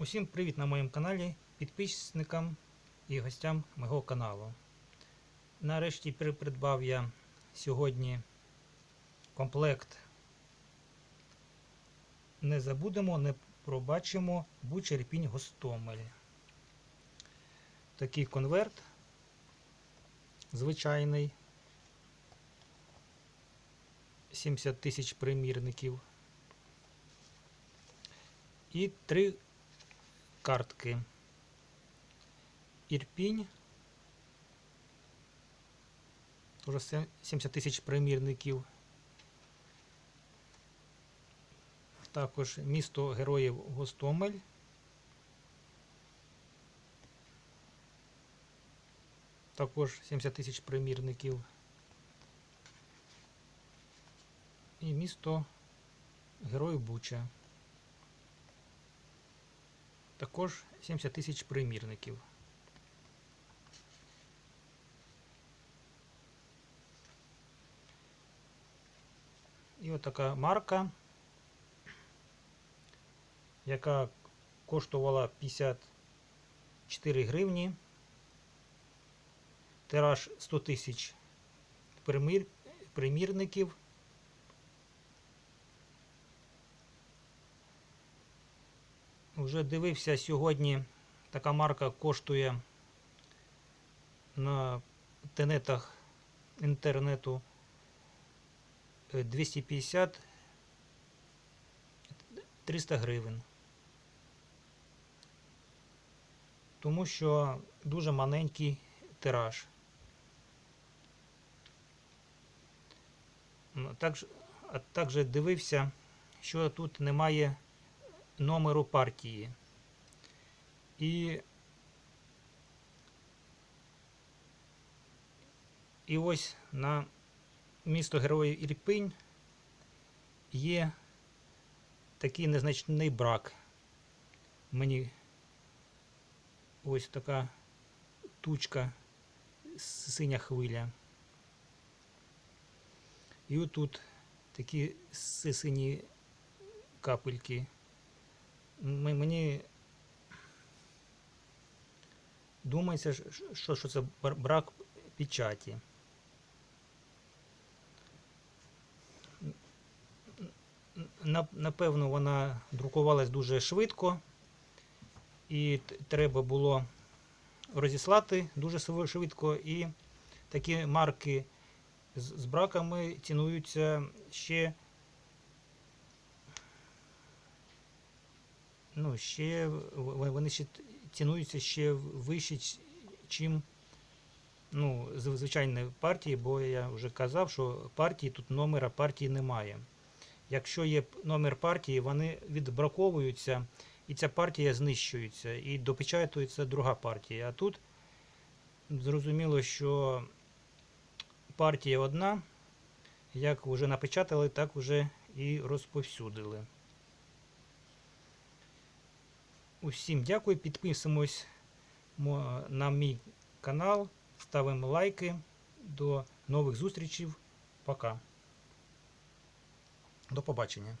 Усім привіт на моєму каналі, підписникам і гостям мого каналу. Нарешті придбав я сьогодні комплект Не забудемо, не пробачимо Бучерпінь Гостомель. Такий конверт звичайний. 70 тисяч примірників. І три картки. Ірпінь. Уже 70 тисяч примірників. Також місто Героїв Гостомель. Також 70 тисяч примірників. І місто Героїв Буча. Також 70 тисяч примірників. І отака марка, яка коштувала 54 гривні. Тираж 100 тисяч примір, примірників. Вже дивився сьогодні. Така марка коштує на тенетах інтернету е, 250 300 гривень. Тому що дуже маленький тираж. Ну, також дивився, що тут немає номеру партії. І, і ось на місто Героїв Ірпінь є такий незначний брак. Мені ось така тучка синя хвиля. І отут такі си- сині капельки. М- Мені думається, що- що, це бр- брак печаті. Напевно, вона друкувалась дуже швидко, і треба було розіслати дуже швидко. І такі марки з браками цінуються ще ну, ще вони ще цінуються ще вище, чим ну, звичайні партії, бо я вже казав, що партії тут номера партії немає. Якщо є номер партії, вони відбраковуються, і ця партія знищується, і допечатується друга партія. А тут зрозуміло, що партія одна, як вже напечатали, так вже і розповсюдили. Усім дякую, підписуємось на мій канал, ставимо лайки. До нових зустрічей. Пока. До побачення.